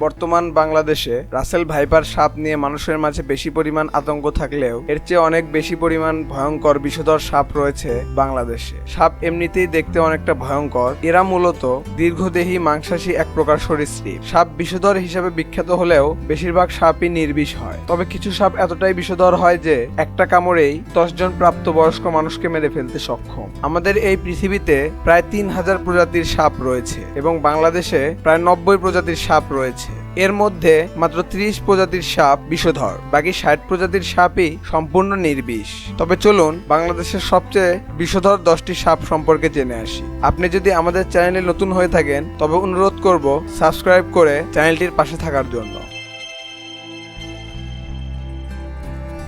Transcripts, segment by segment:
বর্তমান বাংলাদেশে Russell viper সাপ নিয়ে মানুষের মাঝে বেশি পরিমাণ আতঙ্ক থাকলেও এর চেয়ে অনেক বেশি পরিমাণ ভয়ঙ্কর, বিষধর সাপ রয়েছে বাংলাদেশে। সাপ এমনিতেই দেখতে অনেকটা ভয়ঙ্কর। এরা মূলত দীর্ঘদেহী মাংসাশী এক প্রকার সরীসৃপ সাপ বিষধর হিসেবে বিখ্যাত হলেও বেশিরভাগ সাপই নির্বিষ হয়। তবে কিছু সাপ এতটাই বিষধর হয় যে একটা কামড়েই দশজন প্রাপ্তবয়স্ক মানুষকে মেরে ফেলতে সক্ষম। আমাদের এই পৃথিবীতে প্রায় তিন হাজার প্রজাতির সাপ রয়েছে এবং বাংলাদেশে প্রায় নব্বই প্রজাতির সাপ রয়েছে। এর মধ্যে মাত্র ত্রিশ প্রজাতির সাপ বিষধর, বাকি ষাট প্রজাতির সাপই সম্পূর্ণ নির্বিষ। তবে চলুন বাংলাদেশের সবচেয়ে বিষধর দশটি সাপ সম্পর্কে জেনে আসি। আপনি যদি আমাদের চ্যানেলে নতুন হয়ে থাকেন, তবে অনুরোধ করব সাবস্ক্রাইব করে চ্যানেলটির পাশে থাকার জন্য।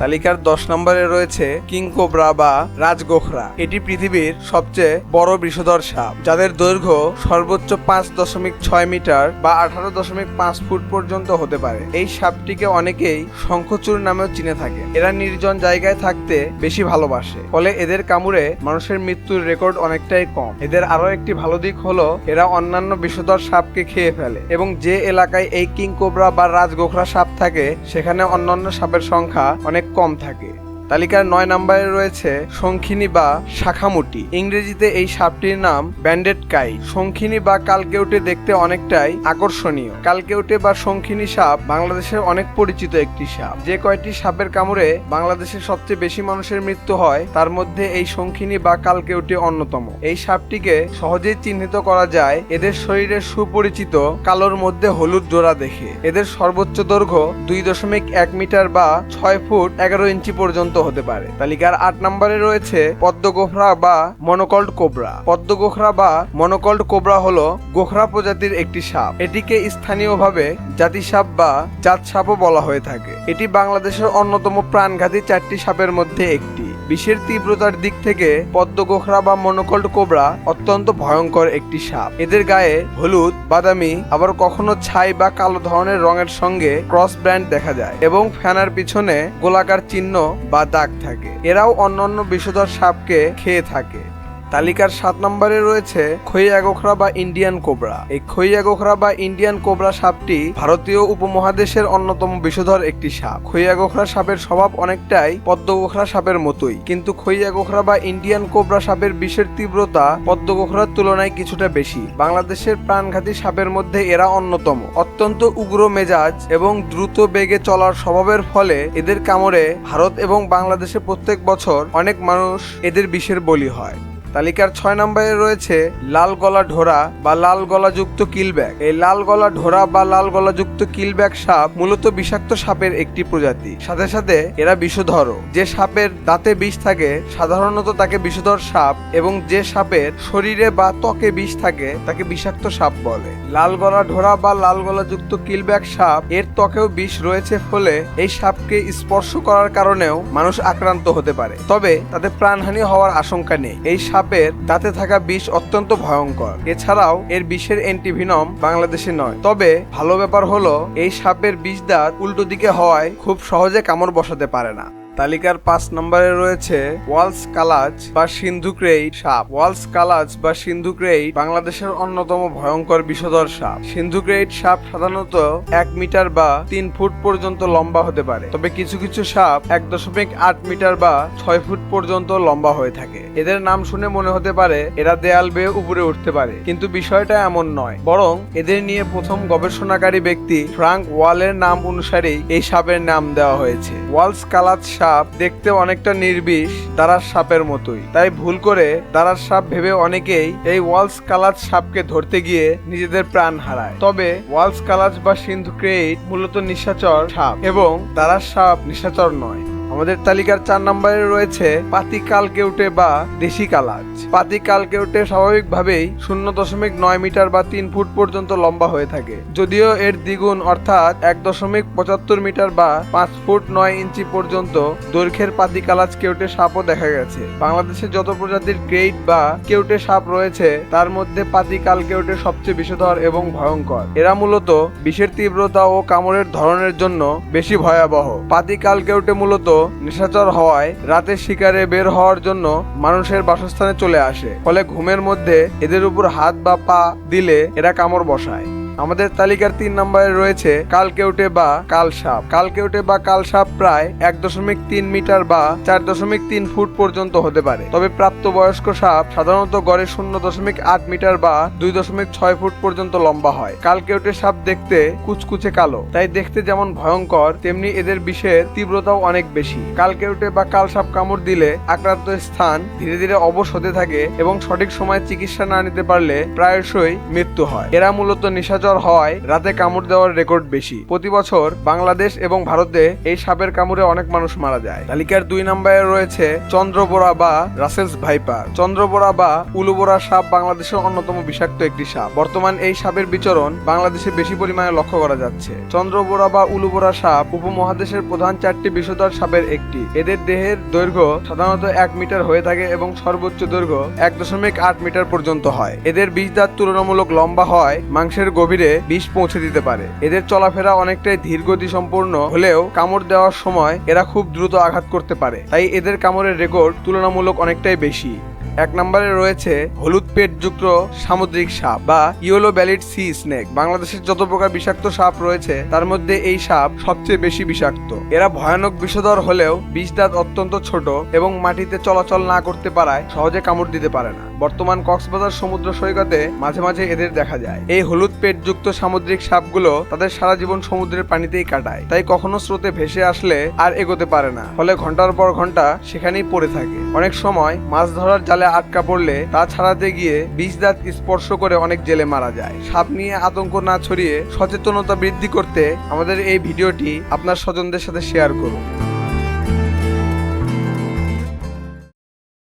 তালিকার দশ নম্বরে রয়েছে কিং কোবরা বা রাজগোখরা এটি পৃথিবীর সবচেয়ে বড় বিষধর সাপ, যাদের দৈর্ঘ্য সর্বোচ্চ পাঁচ দশমিক ছয় মিটার বা আঠারো দশমিক পাঁচ ফুট পর্যন্ত হতে পারে। এই সাপটিকে অনেকেই শঙ্খচূড় নামেও চিনে থাকে। এরা নির্জন জায়গায় থাকতে বেশি ভালোবাসে, ফলে এদের কামড়ে মানুষের মৃত্যুর রেকর্ড অনেকটাই কম। এদের আরও একটি ভালো দিক হলো, এরা অন্যান্য বিষধর সাপকে খেয়ে ফেলে এবং যে এলাকায় এই কিং কোবরা বা রাজগোখরা সাপ থাকে, সেখানে অন্যান্য সাপের সংখ্যা অনেক কম থাকে। তালিকার নয় নম্বরে রয়েছে শঙ্খিনী বা শাখামুটি। ইংরেজিতে এই সাপটির নাম ব্যান্ডেড কাই। শঙ্খিনী বা কালকেউটে দেখতে অনেকটাই আকর্ষণীয়। কালকেউটে বা শঙ্খিনী সাপ বাংলাদেশের অনেক পরিচিত একটি সাপ। যে কয়টি সাপের কামড়ে বাংলাদেশের সবচেয়ে বেশি মানুষের মৃত্যু হয়, তার মধ্যে এই শঙ্খিনী বা কালকেউটে অন্যতম। এই সাপটিকে সহজেই চিহ্নিত করা যায় এদের শরীরের সুপরিচিত কালোর মধ্যে হলুদ জোড়া দেখে। এদের সর্বোচ্চ দৈর্ঘ্য দুই দশমিক এক মিটার বা ছয় ফুট এগারো ইঞ্চি পর্যন্ত হতে পারে। তালিকার আট নম্বরে রয়েছে পদ্ম গোখরা বা মনোকল্ড কোবরা। পদ্ম গোখরা বা মনোকল্ড কোবরা হলো গোখরা প্রজাতির একটি সাপ। এটিকে স্থানীয়ভাবে জাতি সাপ বা জাত সাপও বলা হয়ে থাকে। এটি বাংলাদেশের অন্যতম প্রাণঘাতী চারটি সাপের মধ্যে একটি। বিষের তীব্রতার দিক থেকে পদ্ম গোখরা বা মনোকল্ড কোবরা অত্যন্ত ভয়ঙ্কর একটি সাপ। এদের গায়ে হলুদ, বাদামি, আবার কখনো ছাই বা কালো ধরনের রঙের সঙ্গে ক্রস ব্র্যান্ড দেখা যায় এবং ফ্যানার পিছনে গোলাকার চিহ্ন বা দাগ থাকে। এরাও অন্যান্য বিষধর সাপকে খেয়ে থাকে। তালিকার সাত নম্বরে রয়েছে খইয়া গোখরা বা ইন্ডিয়ান কোবরা। এই খইয়া গোখরা বা ইন্ডিয়ান কোবরা সাপটি ভারতীয় উপমহাদেশের অন্যতম বিষধর একটি সাপ। খইয়া গোখরা সাপের স্বভাব অনেকটাই পদ্ম গোখরা সাপের মতোই, কিন্তু খইয়া গোখরা বা ইন্ডিয়ান কোবরা সাপের বিষের তীব্রতা পদ্ম গোখরার তুলনায় কিছুটা বেশি। বাংলাদেশের প্রাণঘাতী সাপের মধ্যে এরা অন্যতম। অত্যন্ত উগ্র মেজাজ এবং দ্রুত বেগে চলার স্বভাবের ফলে এদের কামড়ে ভারত এবং বাংলাদেশে প্রত্যেক বছর অনেক মানুষ এদের বিষের বলি হয়। তালিকার ছয় নম্বরে রয়েছে লাল গলা ঢোরা বা লাল গলাযুক্ত কিলব্যাগ এই লাল গলা ঢোরা বা লাল গলাযুক্ত কিলব্যাগ সাপ মূলত বিষাক্ত সাপের একটি প্রজাতি। সাথে সাথে এরা বিষধর। যে সাপের দাঁতে বিষ থাকে, সাধারণত তাকে বিষধর সাপ এবং যে সাপের শরীরে বা ত্বকে বিষ থাকে, তাকে বিষাক্ত সাপ বলে। লাল গলা ঢোরা বা লাল গলাযুক্ত কিলব্যাগ সাপ এর ত্বকেও বিষ রয়েছে ফলে এই সাপকে স্পর্শ করার কারণেও মানুষ আক্রান্ত হতে পারে। তবে তাতে প্রাণহানি হওয়ার আশঙ্কা নেই। এই সাপের দাঁতে থাকা বিষ অত্যন্ত ভয়ঙ্কর। এছাড়াও এর বিষের অ্যান্টিভিনম বাংলাদেশে নয়। তবে ভালো ব্যাপার হলো, এই সাপের বিষ দাঁত উল্টো দিকে হওয়ায় খুব সহজে কামড় বসাতে পারে না। তালিকার পাঁচ নম্বরে রয়েছে ওয়ালস কালাজ বা সিন্ধু ক্রেইট সাপ। ওয়ালস কালাজ বা সিন্ধু ক্রেইট বাংলাদেশের অন্যতম ভয়ঙ্কর বিষধর সাপ। সিন্ধু ক্রেইট সাপ সাধারণত এক মিটার বা তিন ফুট পর্যন্ত লম্বা হতে পারে। তবে কিছু কিছু সাপ এক দশমিক আট মিটার বা ছয় ফুট পর্যন্ত লম্বা হয়ে থাকে। এদের নাম শুনে মনে হতে পারে এরা দেয়াল বেয়ে উপরে উঠতে পারে। কিন্তু বিষয়টা এমন নয়। বরং এদের নিয়ে প্রথম গবেষণাকারী ব্যক্তি ফ্রাঙ্ক ওয়ালের নাম অনুসারেই এই সাপের নাম দেওয়া হয়েছে। ওয়ালস কালাজ সাপ দেখতে অনেকটা নির্বিষ দারার সাপের মতোই। তাই ভুল করে দারার সাপ ভেবে অনেকেই এই ওয়ালস কালাজ সাপকে ধরতে গিয়ে নিজেদের প্রাণ হারায়। তবে ওয়ালস কালাজ বা সিন্ধু ক্রেইট মূলত নিশাচর সাপ এবং দারার সাপ নিশাচর নয়। আমাদের তালিকার চার নম্বরে রয়েছে পাতি কাল কেউটে বা দেশি কালাজ। পাতি কাল কেউটে স্বাভাবিকভাবেই শূন্য দশমিক নয় মিটার বা তিন ফুট পর্যন্ত লম্বা হয়ে থাকে। যদিও এর দ্বিগুণ অর্থাৎ এক দশমিক পঁচাত্তর মিটার বা পাঁচ ফুট নয় ইঞ্চি পর্যন্ত দৈর্ঘ্যের পাতি কালাজ কেউটে সাপও দেখা গেছে। বাংলাদেশে যত প্রজাতির গ্রেট বা কেউটে সাপ রয়েছে, তার মধ্যে পাতি কাল কেউটে সবচেয়ে বিষধর এবং ভয়ঙ্কর। এরা মূলত বিষের তীব্রতা ও কামড়ের ধরনের জন্য বেশি ভয়াবহ। পাতি কাল কেউটে মূলত নিশাচর হওয়ায় রাতে শিকারে বের হওয়ার জন্য মানুষের বাসস্থানে চলে আসে, ফলে ঘুমের মধ্যে এদের উপর হাত বা পা দিলে এরা কামড় বসায়। আমাদের তালিকার তিন নম্বরে রয়েছে কালকেউটে বা কাল সাপ কালকেউটে বা কাল সাপ প্রায় এক দশমিক তিন মিটার বা চার দশমিক তিন ফুট পর্যন্ত হতে পারে। তবে প্রাপ্তবয়স্ক সাপ সাধারণত গড়ে শূন্য দশমিক আট মিটার বা দুই দশমিক ছয় ফুট পর্যন্ত লম্বা হয়। কালকেউটে সাপ দেখতে কুচকুচে কালো, তাই দেখতে যেমন ভয়ঙ্কর, তেমনি এদের বিষের তীব্রতাও অনেক বেশি। কালকেউটে বা কাল সাপ কামড় দিলে আক্রান্ত স্থান ধীরে ধীরে অবশ হতে থাকে এবং সঠিক সময়ে চিকিৎসা না নিতে পারলে প্রায়শই মৃত্যু হয়। এরা মূলত নিশাচর হওয়ায় রাতে কামড় দেওয়ার রেকর্ড বেশি। প্রতি বছর বাংলাদেশ এবং ভারতে এই সাপের কামড়ে অনেক মানুষ মারা যায়। তালিকার দুই নম্বরে রয়েছে চন্দ্রবোরা বা রাসেলস ভাইপার। চন্দ্রবোরা বা উলুবোরা সাপ বাংলাদেশের অন্যতম বিষাক্ত একটি সাপ। বর্তমান এই সাপের বিচরণ বাংলাদেশে বেশি পরিমাণে লক্ষ্য করা যাচ্ছে। চন্দ্রবোরা বা উলুবোরা সাপ উপমহাদেশের প্রধান চারটি বিষধর সাপের একটি। এদের দেহের দৈর্ঘ্য সাধারণত এক মিটার হয়ে থাকে এবং সর্বোচ্চ দৈর্ঘ্য এক দশমিক আট মিটার পর্যন্ত হয়। এদের বিষ দাঁত তুলনামূলক লম্বা হয়, মাংসের গভীরে বিষ পৌঁছে দিতে পারে। এদের চলাফেরা অনেকটাই ধীরগতি সম্পূর্ণ হলেও কামড় দেওয়ার সময় এরা খুব দ্রুত আঘাত করতে পারে। তাই এদের কামড়ের রেকর্ড তুলনামূলক অনেকটাই বেশি। এক নম্বরে রয়েছে হলুদ পেটযুক্ত সামুদ্রিক সাপ বা ইয়েলো ব্যালিড সি স্নেক। বাংলাদেশের যত প্রকার বিষাক্ত সাপ রয়েছে, তার মধ্যে এই সাপ সবচেয়ে বেশি বিষাক্ত। এরা ভয়ানক বিষধর হলেও বিষ দাঁত অত্যন্ত ছোট এবং মাটিতে চলাচল না করতে পারায় সহজে কামড় দিতে পারে না। বর্তমান কক্সবাজার সমুদ্র সৈকতে মাঝে মাঝে এদের দেখা যায়। এই হলুদ পেটযুক্ত সামুদ্রিক সাপগুলো তাদের সারা জীবন সমুদ্রের পানিতেই কাটায়। তাই কখনো স্রোতে ভেসে আসলে আর এগোতে পারে না। ফলে ঘণ্টার পর ঘণ্টা সেখানেই পড়ে থাকে। অনেক সময় মাছ ধরার জালে আটকা পড়লে তা ছাড়াতে গিয়ে বিষ দাঁত স্পর্শ করে অনেক জেলে মারা যায়। সাপ নিয়ে আতঙ্ক না ছড়িয়ে সচেতনতা বৃদ্ধি করতে আমাদের এই ভিডিওটি আপনার স্বজনদের সাথে শেয়ার করুন।